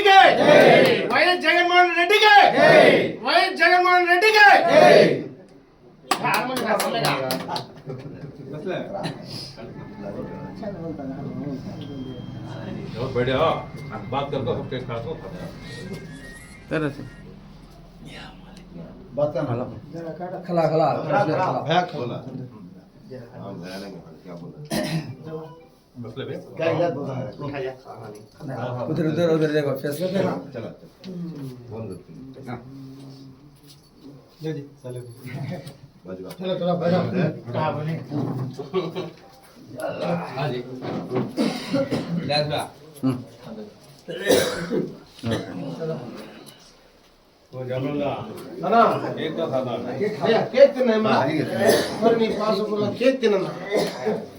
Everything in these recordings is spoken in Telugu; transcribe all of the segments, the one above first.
రెడ్డికి జై వైఎస్ జగన్మోహన్ రెడ్డికి జై వైఎస్ జగన్మోహన్ రెడ్డికి జై వైఎస్ జగన్మోహన్ రెడ్డికి జై बढ़िया बात करता हूँ टेस्ट करता हूँ సరే సార్ बात హలో खला खला भैया बोला हाँ भैया ने क्या बोला उधर उधर उधर देखो फेसबुक पे चलो चलो फ़ोन करते हैं। जी जी चलो चलो थोड़ा बैठो कहाँ बने? हाँ जी। लास्ट चलो। ಕೇಕ್ ತಿನ್ನ మరి నీ పాసుకున్న కేక్ తిన్నా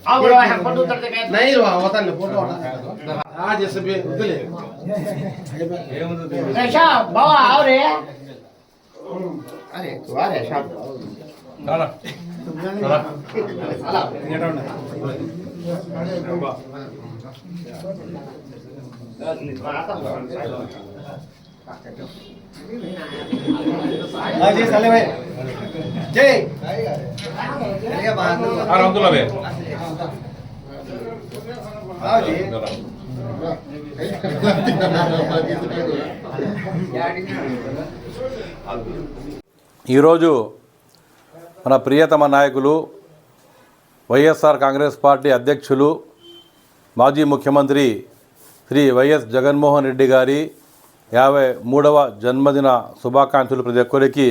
ఆవిడ పట్టు నైరు అవతాన్ని ఈరోజు మన ప్రియతమ నాయకులు వైఎస్ఆర్ కాంగ్రెస్ పార్టీ అధ్యక్షులు మాజీ ముఖ్యమంత్రి శ్రీ వైఎస్ జగన్మోహన్ రెడ్డి గారి యాభై మూడవ జన్మదిన శుభాకాంక్షలు ప్రతి ఒక్కరికి.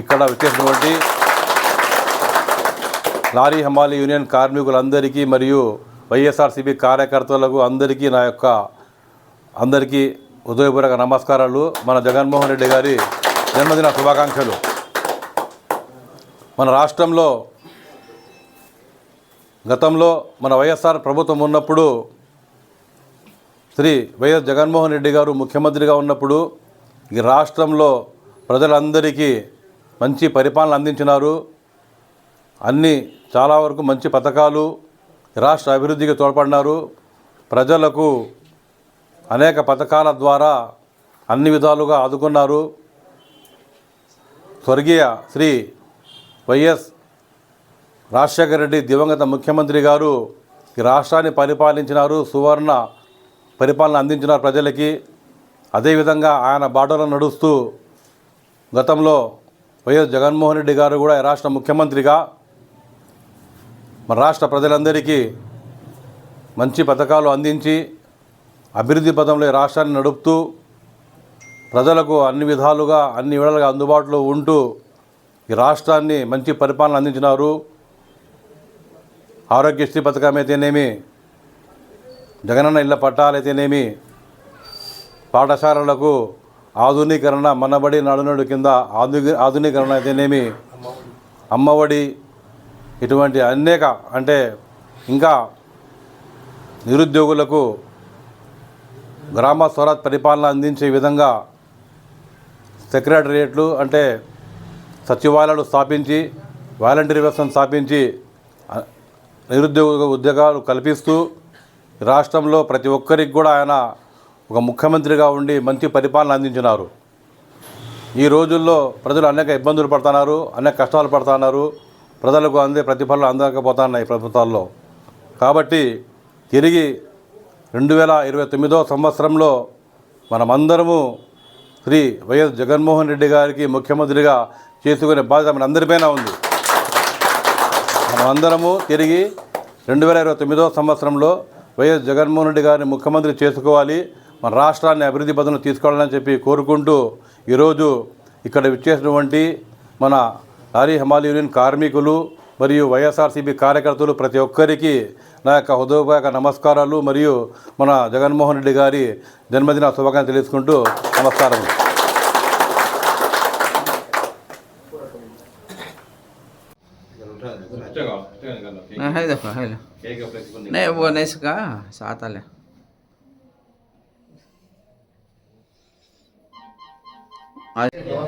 ఇక్కడ వచ్చేసినటువంటి లారీ హమాలి యూనియన్ కార్మికులందరికీ మరియు వైఎస్ఆర్సీపీ కార్యకర్తలకు అందరికీ నా యొక్క అందరికీ ఉదయపూర్వక నమస్కారాలు. మన జగన్మోహన్ రెడ్డి గారి జన్మదిన శుభాకాంక్షలు. మన రాష్ట్రంలో గతంలో మన వైఎస్ఆర్ ప్రభుత్వం ఉన్నప్పుడు శ్రీ వైఎస్ జగన్మోహన్ రెడ్డి గారు ముఖ్యమంత్రిగా ఉన్నప్పుడు ఈ రాష్ట్రంలో ప్రజలందరికీ మంచి పరిపాలన అందించినారు. అన్ని చాలా వరకు మంచి పథకాలు రాష్ట్ర అభివృద్ధికి తోడ్పడినారు. ప్రజలకు అనేక పథకాల ద్వారా అన్ని విధాలుగా ఆదుకున్నారు. స్వర్గీయ శ్రీ వైఎస్ రాజశేఖర రెడ్డి దివంగత ముఖ్యమంత్రి గారు ఈ రాష్ట్రాన్ని పరిపాలించినారు. సువర్ణ పరిపాలన అందించినారు ప్రజలకి అదేవిధంగా ఆయన బాటలో నడుస్తూ గతంలో వైఎస్ జగన్మోహన్ రెడ్డి గారు కూడా రాష్ట్ర ముఖ్యమంత్రిగా మన రాష్ట్ర ప్రజలందరికీ మంచి పథకాలు అందించి అభివృద్ధి పదంలో ఈ రాష్ట్రాన్ని నడుపుతూ ప్రజలకు అన్ని విధాలుగా అన్ని విధాలుగా అందుబాటులో ఉంటూ ఈ రాష్ట్రాన్ని మంచి పరిపాలన అందించినారు. ఆరోగ్యశ్రీ పథకం అయితేనేమి జగనన్న ఇళ్ళ పట్టాలైతేనేమి పాఠశాలలకు ఆధునీకరణ మనబడి నడునడు కింద ఆధుని ఆధునీకరణ అయితేనేమి అమ్మఒడి ఇటువంటి అనేక అంటే ఇంకా నిరుద్యోగులకు గ్రామ స్వరాజ్ పరిపాలన అందించే విధంగా సెక్రటరియట్లు అంటే సచివాలయాలు స్థాపించి వాలంటీర్ వ్యవస్థను స్థాపించి నిరుద్యోగ ఉద్యోగాలు కల్పిస్తూ రాష్ట్రంలో ప్రతి ఒక్కరికి కూడా ఆయన ఒక ముఖ్యమంత్రిగా ఉండి మంచి పరిపాలన అందించినారు. ఈ రోజుల్లో ప్రజలు అనేక ఇబ్బందులు పడుతున్నారు అనేక కష్టాలు పడుతున్నారు. ప్రజలకు అందే ప్రతిఫలం అందకపోతున్నాయి ప్రభుత్వాల్లో. కాబట్టి తిరిగి రెండు వేల ఇరవై తొమ్మిదో సంవత్సరంలో మనమందరము శ్రీ వైఎస్ జగన్మోహన్ రెడ్డి గారికి ముఖ్యమంత్రిగా చేసుకునే బాధ్యత మన అందరిపైన ఉంది. మనమందరము తిరిగి రెండు వేల ఇరవై తొమ్మిదో సంవత్సరంలో వైఎస్ జగన్మోహన్ రెడ్డి గారిని ముఖ్యమంత్రి చేసుకోవాలి. మన రాష్ట్రాన్ని అభివృద్ధి పథంలో తీసుకోవాలని చెప్పి కోరుకుంటూ ఈరోజు ఇక్కడ విచ్చేసినటువంటి మన లారీ హమాల్ యూనియన్ కార్మికులు మరియు వైఎస్ఆర్సీపీ కార్యకర్తలు ప్రతి ఒక్కరికి నా యొక్క హృదయపూర్వక నమస్కారాలు మరియు మన జగన్మోహన్ రెడ్డి గారి జన్మదిన శుభాకాంక్షలు తెలుసుకుంటూ నమస్కారం हाँ है देखो है नहीं वो नहीं सका साथ आले वाले